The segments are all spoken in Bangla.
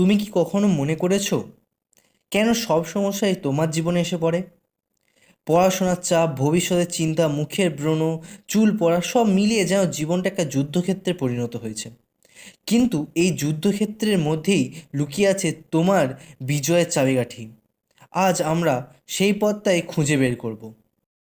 তুমি কি কখনো মনে করেছ? কেন সব সমস্যাই তোমার জীবনে এসে পড়ে? পড়াশোনার চাপ, ভবিষ্যতের চিন্তা, মুখের ব্রণ, চুল পড়া সব মিলিয়ে যেন জীবনটা একটা যুদ্ধক্ষেত্রে পরিণত হয়েছে। কিন্তু এই যুদ্ধক্ষেত্রের মধ্যেই লুকিয়ে আছে তোমার বিজয়ের চাবিকাঠি। আজ আমরা সেই পথটাই খুঁজে বের করব।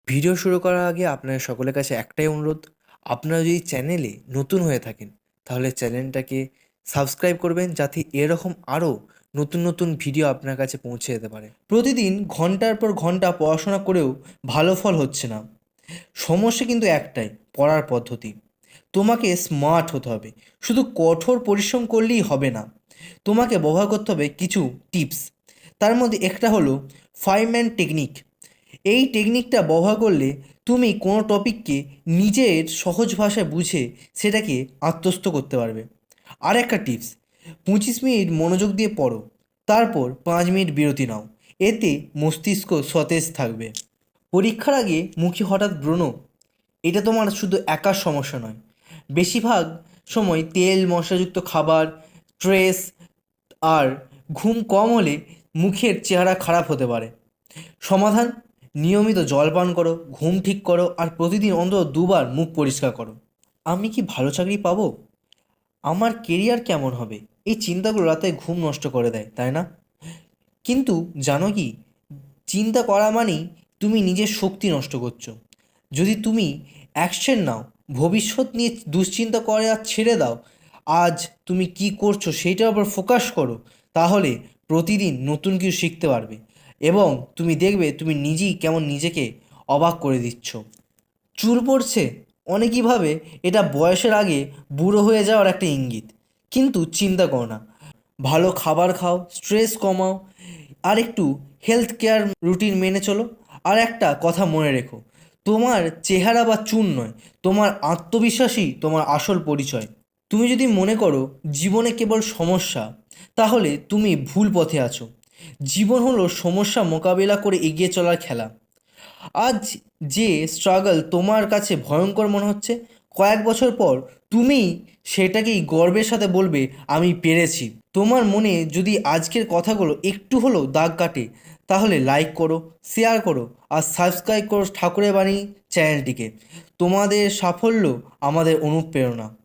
ভিডিও শুরু করার আগে আপনাদের সকলের কাছে একটাই অনুরোধ, আপনারা যদি চ্যানেলে নতুন হয়ে থাকেন, তাহলে চ্যানেলটাকে সাবস্ক্রাইব করবেন যাতে এরকম আরও নতুন নতুন ভিডিও আপনার কাছে পৌঁছে যেতে পারে। প্রতিদিন ঘণ্টার পর ঘণ্টা পড়াশোনা করেও ভালো ফল হচ্ছে না। সমস্যা কিন্তু একটাই, পড়ার পদ্ধতি। তোমাকে স্মার্ট হতে হবে। শুধু কঠোর পরিশ্রম করলেই হবে না। তোমাকে ব্যবহার করতে হবে কিছু টিপস তার মধ্যে একটা হলো ফাইভ ম্যান টেকনিক এই টেকনিকটা ব্যবহার করলে তুমি কোনো টপিককে নিজের সহজ ভাষায় বুঝে সেটাকে আত্মস্থ করতে পারবে। আর একটা টিপস পঁচিশ মিনিট মনোযোগ দিয়ে পড়ো, তারপর পাঁচ মিনিট বিরতি নাও, এতে মস্তিষ্ক সতেজ থাকবে। পরীক্ষার আগে মুখে হঠাৎ ব্রণ, এটা তোমার শুধু একার সমস্যা নয়, বেশিরভাগ সময় তেল, মশলাযুক্ত খাবার স্ট্রেস আর ঘুম কম হলে মুখের চেহারা খারাপ হতে পারে। সমাধান, নিয়মিত জল পান করো, ঘুম ঠিক করো আর প্রতিদিন অন্তত দুবার মুখ পরিষ্কার করো। আমি কি ভালো চাকরি পাবো? আমার কেরিয়ার কেমন হবে? এই চিন্তাগুলো রাতে ঘুম নষ্ট করে দেয়, তাই না? কিন্তু জানো কি? চিন্তা করা মানেই তুমি নিজের শক্তি নষ্ট করছ। যদি তুমি অ্যাকশন নাও, ভবিষ্যৎ নিয়ে দুশ্চিন্তা করে আর ছেড়ে দাও, আজ তুমি কি করছ সেইটার উপর ফোকাস করো, তাহলে প্রতিদিন নতুন কিছু শিখতে পারবে এবং তুমি দেখবে তুমি নিজেই কেমন নিজেকে অবাক করে দিচ্ছ। চুল পড়ছে অনেকই ভাবে এটা বয়সের আগে বুড়ো হয়ে যাওয়ার একটা ইঙ্গিত। কিন্তু চিন্তা করো না। ভালো খাবার খাও স্ট্রেস কমাও, আর একটু হেলথ কেয়ার রুটিন মেনে চলো। আর একটা কথা মনে রেখো, তোমার চেহারা বা চুন নয়, তোমার আত্মবিশ্বাসই তোমার আসল পরিচয়। তুমি যদি মনে করো জীবনে কেবল সমস্যা, তাহলে তুমি ভুল পথে আছো। জীবন হলো সমস্যা মোকাবিলা করে এগিয়ে চলার খেলা। আজ যে স্ট্রাগল তোমার কাছে ভয়ঙ্কর মনে হচ্ছে, কয়েক বছর পর তুমি সেটাকেই গর্বের সাথে বলবে, আমি পেরেছি। তোমার মনে যদি আজকের কথাগুলো একটু হলেও দাগ কাটে, তাহলে লাইক করো শেয়ার করো, আর সাবস্ক্রাইব করো ঠাকুরের বাণী চ্যানেলটিকে। তোমাদের সাফল্য আমাদের অনুপ্রেরণা।